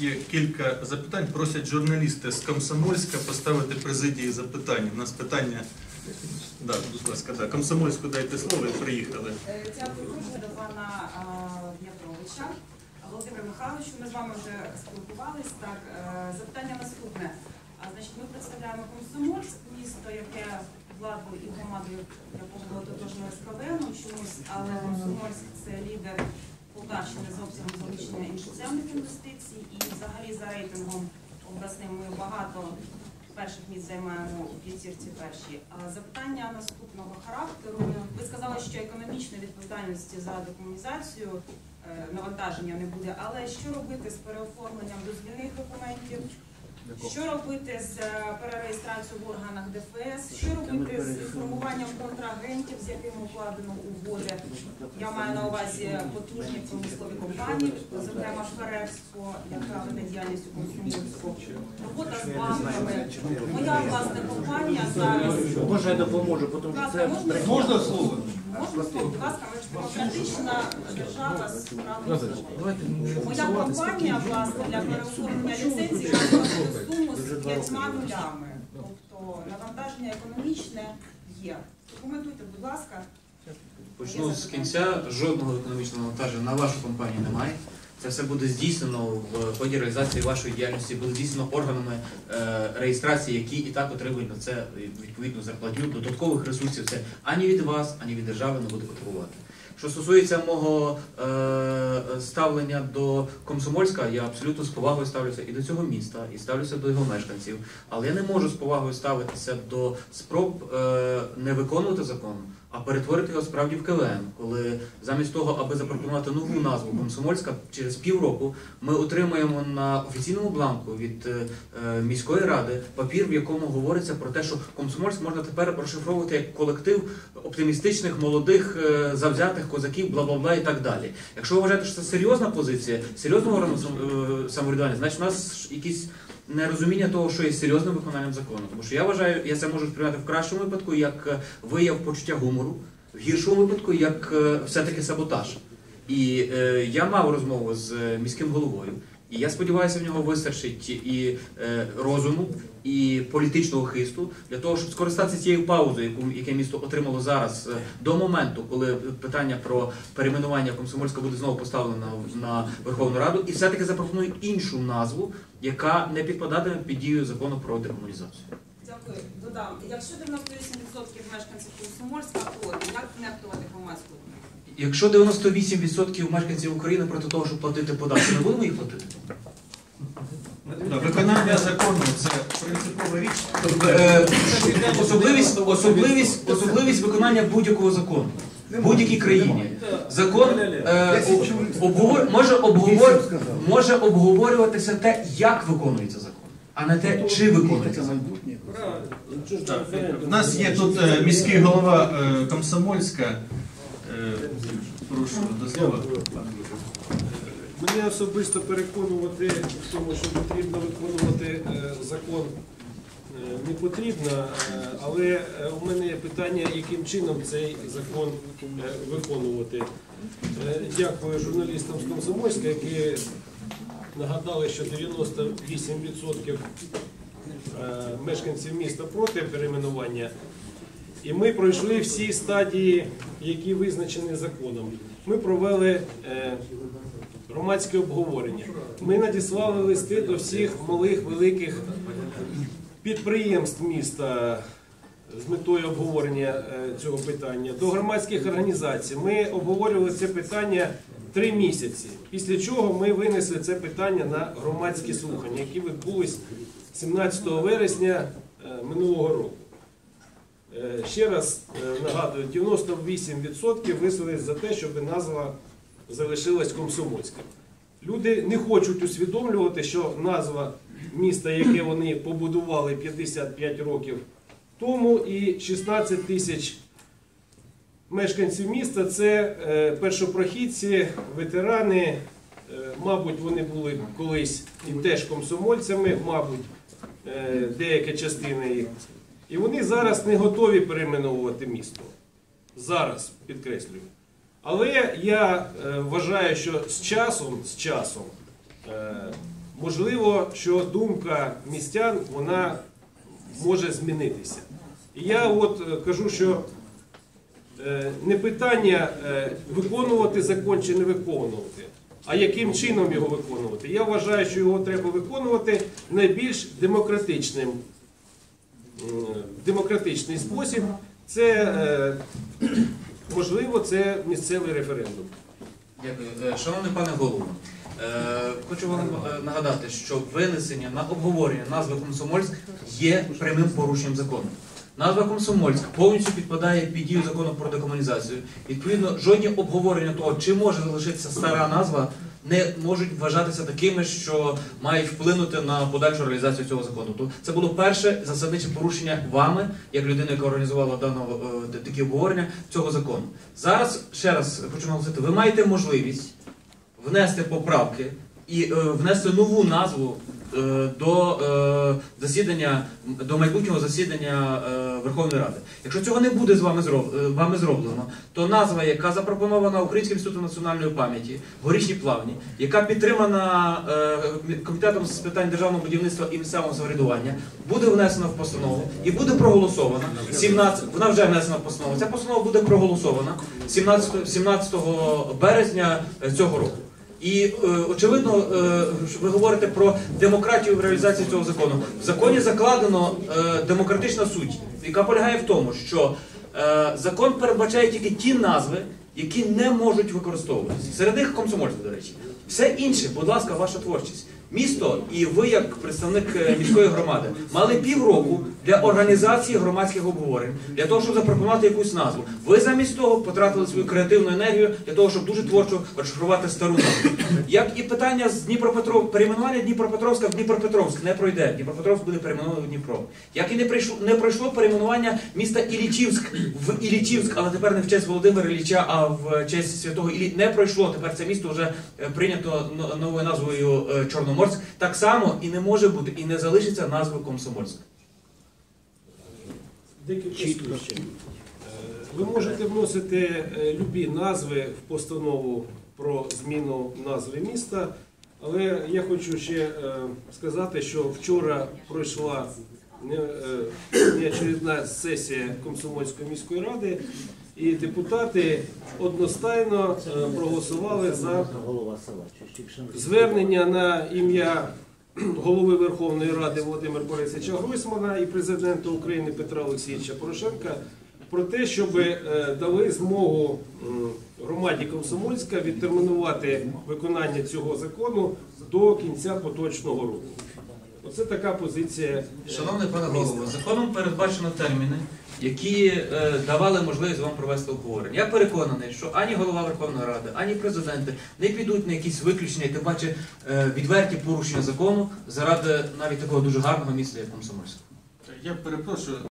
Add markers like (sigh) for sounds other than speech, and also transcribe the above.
є кілька запитань. Просять журналісти з Комсомольська поставити президії запитання. У нас питання. Да, будь ласка, да. Комсомольську дайте слово приїхали. Е, Дякую дуже до пана а, В'ятровича. Володимир Михайлович, ми з вами вже спілкувались. Так, е, запитання наступне. А, значить, ми представляємо Комсомольськ, місто, яке владу і громаду якого було тотожною з КВН чомусь, але Комсомольськ це лідер Полтавщини з обсягом залучення іноземних інвестицій і взагалі за рейтингом обласним ми багато перших місць займаємо у п'ятірці перші. Запитання наступного характеру. Ви сказали, що економічної відповідальності за декомунізацію е, навантаження не буде, але що робити з переоформленням дозвільних документів? Що робити з е, перереєстрацією в органах ДФС? Що робити з формуванням контрагентів, з якими укладено угоди? Я маю на увазі потужні промислові компанії, зокрема Ферекспо, яка веде діяльність у Комсомольську. Робота з банками. Моя власна компанія зараз. Може я допоможу, тому що це можна слово? Можна слово? Будь ласка, ми ж демократична держава з правом. Моя компанія, власне, для переоформлення ліцензії суму з п'ятьма нулями. Тобто навантаження економічне є. Коментуйте, будь ласка. Почну з кінця. Жодного економічного навантаження на вашу компанію немає. Це все буде здійснено в ході реалізації вашої діяльності, буде здійснено органами е, реєстрації, які і так отримують на це відповідну зарплатню. Додаткових ресурсів це ані від вас, ані від держави не буде потребувати. Що стосується мого е, ставлення до Комсомольська, я абсолютно з повагою ставлюся і до цього міста, і ставлюся до його мешканців. Але я не можу з повагою ставитися до спроб е, не виконувати закон, а перетворити його справді в КВН, коли замість того, аби запропонувати нову назву Комсомольська, через півроку ми отримаємо на офіційному бланку від е, е, міської ради папір, в якому говориться про те, що Комсомольськ можна тепер розшифровувати як колектив оптимістичних, молодих, е, завзятих козаків, бла бла бла і так далі. Якщо ви вважаєте, що це серйозна позиція, серйозного е, самоврядування, значить у нас якісь нерозуміння того, що є серйозним виконанням закону. Тому що я вважаю, я це можу сприймати в кращому випадку як е, вияв почуття гумору, в гіршому випадку як е, все-таки саботаж. І е, я мав розмову з е, міським головою, і я сподіваюся, в нього вистачить і е, розуму, і політичного хисту для того, щоб скористатися цією паузою, яку яке місто отримало зараз е, до моменту, коли питання про перейменування Комсомольська буде знову поставлено на, на Верховну Раду, і все-таки запропонує іншу назву, яка не підпадатиме під дію закону про декомунізацію. Дякую. Додам. Якщо 98% мешканців Комсомольська проти, як нехтувати громадською? Якщо 98% мешканців України проти того, щоб платити податки, ми будемо їх платити? Виконання закону це принципова річ. Е, Особливість, особливість, особливість виконання будь-якого закону в будь-якій країні. Закон е, обговор- може, обговор, може обговорюватися те, як виконується закон, а не те, чи виконується закон. У нас є тут е, міський голова е, Комсомольська. Прошу до слова. Мене особисто переконувати в тому, що потрібно виконувати е, закон е, не потрібно, е, але у мене є питання, яким чином цей закон виконувати. Дякую журналістам з Комсомольська, які нагадали, що 98% е, мешканців міста проти перейменування. І ми пройшли всі стадії, які визначені законом. Ми провели е, громадське обговорення. Ми надіслали листи до всіх малих великих підприємств міста з метою обговорення е, цього питання, до громадських організацій. Ми обговорювали це питання три місяці. Після чого ми винесли це питання на громадські слухання, які відбулись 17 вересня е, минулого року. Е, Ще раз е, нагадую, 98% висловились за те, щоб назва залишилась комсомольська. Люди не хочуть усвідомлювати, що назва міста, яке вони побудували 55 років тому, і 16 тисяч мешканців міста це е, першопрохідці, ветерани. Мабуть, вони були колись і теж комсомольцями, мабуть, деяка частина їх. І вони зараз не готові перейменовувати місто. Зараз підкреслюю. Але я е, вважаю, що з часом, з часом е, можливо, що думка містян вона може змінитися. І я от е, кажу, що не питання виконувати закон чи не виконувати, а яким чином його виконувати. Я вважаю, що його треба виконувати найбільш демократичним м, демократичний спосіб. Це е, (clears throat) можливо, це місцевий референдум. Дякую. Е, Шановний пане голово, е, хочу вам е, нагадати, що винесення на обговорення назви Комсомольськ є прямим порушенням закону. Назва Комсомольськ повністю підпадає під дію закону про декомунізацію. Відповідно, жодні обговорення того, чи може залишитися стара назва, не можуть вважатися такими, що мають вплинути на подальшу реалізацію цього закону. То це було перше засадниче порушення вами, як людини, яка організувала даного е, такі обговорення цього закону. Зараз ще раз хочу наголосити, ви маєте можливість внести поправки і е, внести нову назву до е, засідання до майбутнього засідання е, Верховної Ради. Якщо цього не буде з вами е, зроблено, то назва, яка запропонована Українським інститутом національної пам'яті, горішні плавні, яка підтримана е, комітетом з питань державного будівництва і місцевого самоврядування, буде внесена в постанову і буде проголосована. 17, вона вже внесена в постанову. Ця постанова буде проголосована 17, 17 березня е, цього року. І е, очевидно, е, ви говорите про демократію в реалізації цього закону. В законі закладено е, демократична суть, яка полягає в тому, що е, закон передбачає тільки ті назви, які не можуть використовуватися. Серед них комсомольська, до речі. Все інше, будь ласка, ваша творчість. Місто і ви, як представник е, міської громади, мали півроку для організації громадських обговорень, для того, щоб запропонувати якусь назву. Ви замість того потратили свою креативну енергію для того, щоб дуже творчо розшифрувати стару назву. Як і питання з Дніпропетров... перейменування Дніпропетровська в Дніпропетровськ не пройде. Дніпропетровськ буде перейменований в Дніпро. Як і не прийшло не пройшло перейменування міста Ілічівськ в Ілічівськ, але тепер не в честь Володимира Ілліча, а в честь святого Іллі. Не пройшло. Тепер це місто вже е, прийнято новою назвою е, Чорноморськ. Так само і не може бути, і не залишиться назви Комсомольськ. Декілька Ви можете вносити е, любі назви в постанову про зміну назви міста, але я хочу ще е, сказати, що вчора пройшла не- е, неочередна сесія Комсомольської міської ради, і депутати одностайно е, проголосували за звернення на ім'я голови Верховної Ради Володимира Борисовича Гройсмана і президента України Петра Олексійовича Порошенка про те, щоб е, дали змогу громаді Комсомольська відтермінувати виконання цього закону до кінця поточного року. Оце така позиція. е, Шановний пане міста. голово, законом передбачено терміни, які е, давали можливість вам провести обговорення. Я переконаний, що ані голова Верховної Ради, ані президенти не підуть на якісь виключення, і тим паче е, відверті порушення закону заради навіть такого дуже гарного місця, як Комсомольськ. Я перепрошую.